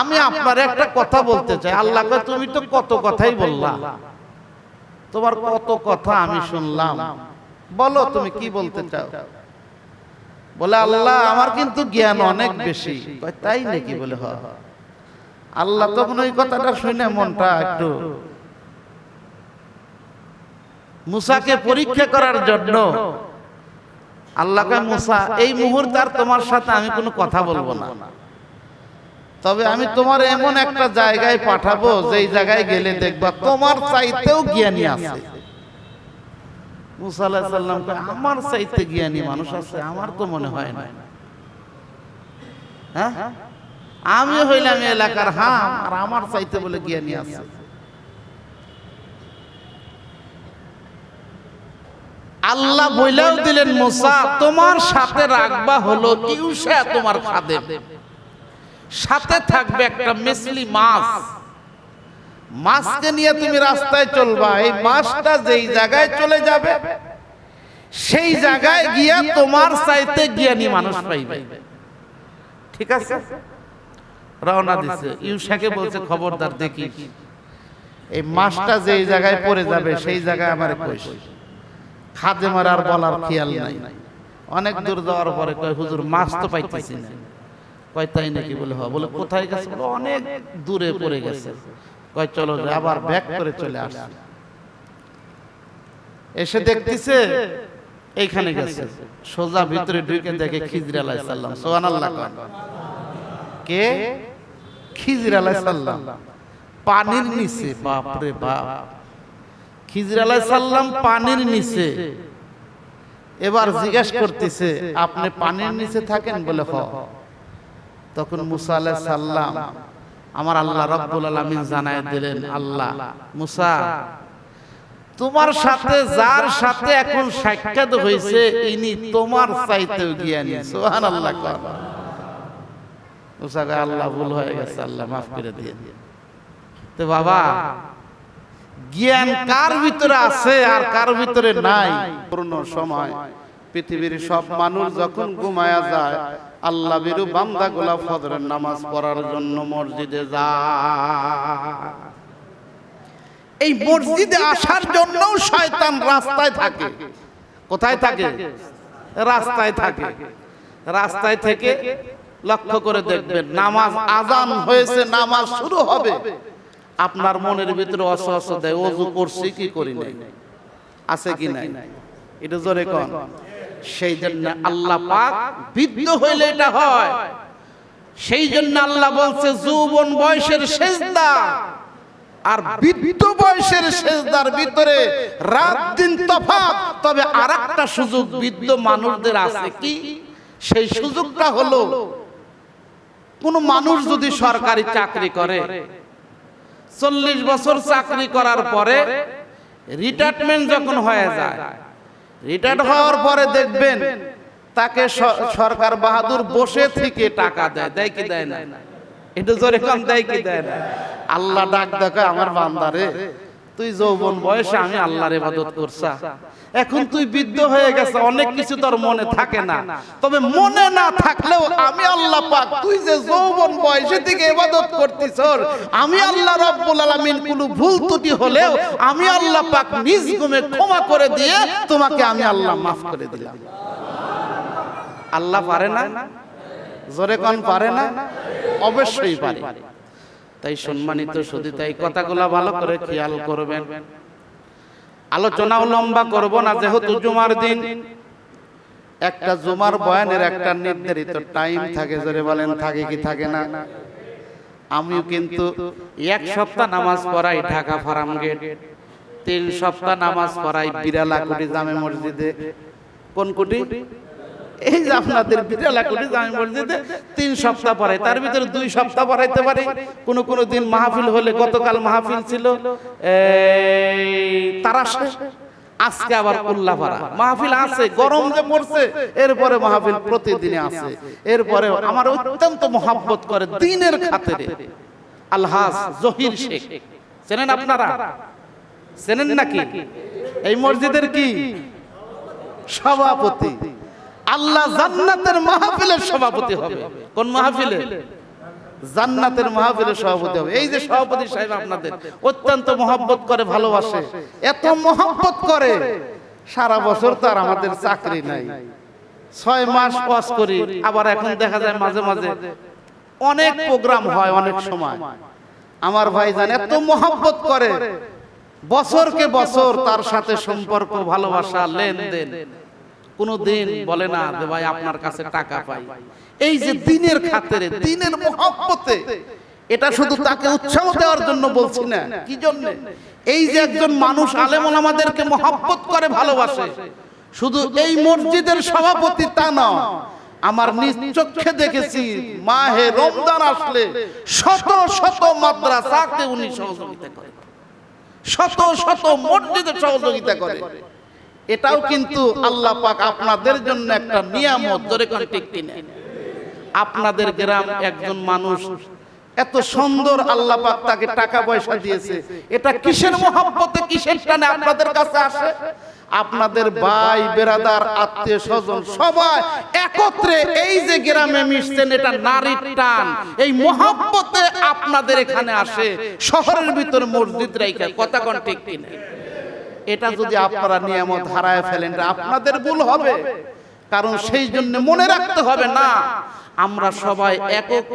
আমি আপনার একটা কথা বলতে চাই। আল্লাহকে তুমি তো কত কথাই বললা। তোমার কত কথা আমি শুনলাম। বলো তুমি কি বলতে চাও? বলে আল্লাহ আমার কিন্তু জ্ঞান অনেক বেশি। তাই নাকি বলে হ আল্লাহ তখন ওই কথাটা শুনে মনটা একটু মুসাকে পরীক্ষা করার জন্য। আল্লাহকে মুসা এই মুহূর্তে আর তোমার সাথে আমি কোনো কথা বলব না। তবে আমি তোমার এমন একটা জায়গায় পাঠাবো, যেই জায়গায় গেলে দেখবা তোমার চাইতেও জ্ঞানী আছে। আমার চাইতে জ্ঞানী মানুষ আছে, আমার তো মনে হয় না। হ্যাঁ? আমি হইলাম এলাকার হাম, আর আমার চাইতে বলে জ্ঞানী আছে। আল্লাহ বইলেও দিলেন, মুসা, তোমার সাথে রাখবা হলো ইউসা তোমার খাদেম। সাথে থাকবে একটা মিসলি মাছ। মাছকে নিয়ে তুমি রাস্তায় চলবা। এই মাছটা যেই জায়গায় চলে যাবে সেই জায়গায় গিয়া তোমার চাইতে জ্ঞানী মানুষ পাইবে। ঠিক আছে? রওনা দিছে। ইউসাকে বলছে খবরদার দেখি। এই মাছটা যেই জায়গায় পড়ে যাবে সেই জায়গায় আমার কইস খাদেমার আর বলার খেয়াল নাই। অনেক দূর যাওয়ার পরে কয় হুজুর মাছ তো পাইতেছি না। কয় তাই নাকি বলে? হয় বলে কোথায় গেছে? বলে অনেক দূরে পড়ে গেছে। কয় চলো আবার ব্যাক করে চলে আসছে এসে দেখতেছে এইখানে গেছে। সোজা ভিতরে ঢুকে দেখে খিজর আলাহ সাল্লাম সোহান আল্লাহ কে? খিজর আলাহ সাল্লাম পানির নিচে বাপরে বাপ। খিজর আলাহ সাল্লাম পানির নিচে। এবার জিজ্ঞেস করতেছে আপনি পানির নিচে থাকেন? বলে হ তখন মুসা আলাহ সাল্লাম আমার আল্লাহ রব্বুল আলমিন জানায় দিলেন আল্লাহ মুসা তোমার সাথে যার সাথে এখন সাক্ষাৎ হয়েছে ইনি তোমার চাইতেও জ্ঞানী। সোহান আল্লাহ কর মুসা কয়, আল্লাহ ভুল হয়ে গেছে আল্লাহ মাফ করে দিয়ে তো বাবা জ্ঞান কার ভিতরে আছে আর কার ভিতরে নাই? পূর্ণ সময়। পৃথিবীর সব মানুষ যখন ঘুমায়া যায় আল্লাহ বিরু বান্দা গোলা ফজরের নামাজ পড়ার জন্য মসজিদে যা এই মসজিদে আসার জন্য শয়তান রাস্তায় থাকে। কোথায় থাকে? রাস্তায় থাকে। রাস্তায় থেকে লক্ষ্য করে দেখবেন নামাজ আজান হয়েছে নামাজ শুরু হবে। আপনার মনের ভিতরে অসহস দেয় অজু করছি কি করি নাই? আছে কি নাই? এটা জোরে কন। সেই জন্য আল্লাহ পাক বিদ্ধ হইলে এটা হয়। সেই জন্য আল্লাহ বলছে, যৌবন বয়সের সেজদা। আর বৃদ্ধ বয়সের সেজদার ভিতরে রাত দিন তফাৎ। তবে আরেকটা সুযোগ বৃদ্ধ মানুষদের আছে কি? সেই সুযোগটা হলো, কোন মানুষ যদি সরকারি চাকরি করে, চল্লিশ বছর চাকরি করার পরে রিটায়ারমেন্ট যখন হয়ে যায় রিটায়ার্ড হওয়ার পরে দেখবেন তাকে সরকার বাহাদুর বসে থেকে টাকা দেয় দেয় কি দেয় না। এটা জোরে কম দেয় কি দেয় না। আল্লাহ ডাক দেখে আমার বান্দারে। তুই যৌবন বয়সে আমি আল্লাহর ইবাদত করছা। এখন তুই বৃদ্ধ হয়ে গেছে অনেক কিছু তোর মনে থাকে না। তবে মনে না থাকলেও আমি আল্লাহ পাক তুই যে যৌবন বয়সে থেকে ইবাদত করতিস আমি আল্লাহ রাব্বুল আলামিন কোনো ভুল ত্রুটি হলেও আমি আল্লাহ পাক নিজ গুমে ক্ষমা করে দিয়ে তোমাকে আমি আল্লাহ মাফ করে দিলাম। আল্লাহ পারে না? জোরে কোন পারে না? অবশ্যই পারে তাই সম্মানিত শুধু তাই কথাগুলো ভালো করে খেয়াল করবেন। আলোচনাও লম্বা করব না যেহেতু জুমার দিন। একটা জুমার বয়ানের একটা নির্ধারিত টাইম থাকে জোরে বলেন থাকে কি থাকে না? আমিও কিন্তু এক সপ্তাহ নামাজ পড়াই ঢাকা ফার্ম গেট। তিন সপ্তাহ নামাজ পড়াই বিড়ালা কুটি জামে মসজিদে। কোন কুটি? এই যে আপনাদের বিড়ালা কুটি জামে মসজিদে তিন সপ্তাহ পড়াই তার ভিতরে দুই সপ্তাহ পড়াইতে পারি। কোন কোন দিন মাহফিল হলে গতকাল মাহফিল ছিল তারাশে। আজকে আবার উল্লাপাড়া। মাহফিল আছে, গরম যে পড়ছে, এরপরে মাহফিল প্রতিদিনে আছে। এরপরে আমার অত্যন্ত মহাব্বত করে দিনের খাতিরে আলহাজ জহির শেখ। চেনেন আপনারা? চেনেন নাকি? এই মসজিদের কি? সভাপতি। আল্লাহ জান্নাতের মাহফিলের সভাপতি হবে। কোন মাহফিলে? জান্নাতের মাহফিলের সভাপতি হবে। এই যে সভাপতি সাহেব আপনাদের অত্যন্ত মহব্বত করে ভালোবাসে। এত মহব্বত করে। সারা বছর তো আর আমাদের চাকরি নাই। ছয় মাস পাস করি আবার এখন দেখা যায় মাঝে মাঝে অনেক প্রোগ্রাম হয় অনেক সময়। আমার ভাই জান এত মহব্বত করে। বছরকে বছর তার সাথে সম্পর্ক ভালোবাসা লেনদেন। কোনো দিন বলে না যে ভাই আপনার কাছে টাকা পাই। এই যে দিনের খাতেরে দিনের মহব্বতে এটা শুধু তাকে উৎসাহ দেওয়ার জন্য বলছি না। কি জন্য? এই যে একজন মানুষ আলেম আমাদেরকে মহব্বত করে ভালোবাসে শুধু এই মসজিদের সভাপতি তা না আমার নিজ চোখে দেখেছি মাহে রমজান আসলে শত শত মাদ্রাসাকে উনি সহযোগিতা করে। শত শত মসজিদে সহযোগিতা করে। এটাও কিন্তু আল্লাহ পাক আপনাদের জন্য একটা নিয়ামত ধরে কোন ঠিক কিনে? আপনাদের গ্রাম একজন মানুষ এত সুন্দর আল্লাহ পাক তাকে টাকা পয়সা দিয়েছে। এটা কিসের মহব্বতে? কিসের টানে আপনাদের কাছে আসে? আপনাদের ভাই বেরাদার আত্মীয় স্বজন সবাই একত্রে এই যে গ্রামে মিশছেন এটা নারীর টান। এই মহব্বতে আপনাদের এখানে আসে। শহরের ভিতরে মসজিদ রাইখা কথা কোন ঠিক কিনা? এটা যদি আপনারা নিয়ামত হারায় ফেলেন আপনাদের ভুল হবে। কারণ সেই জন্য মনে রাখতে হবে না। আমরা সবাই একক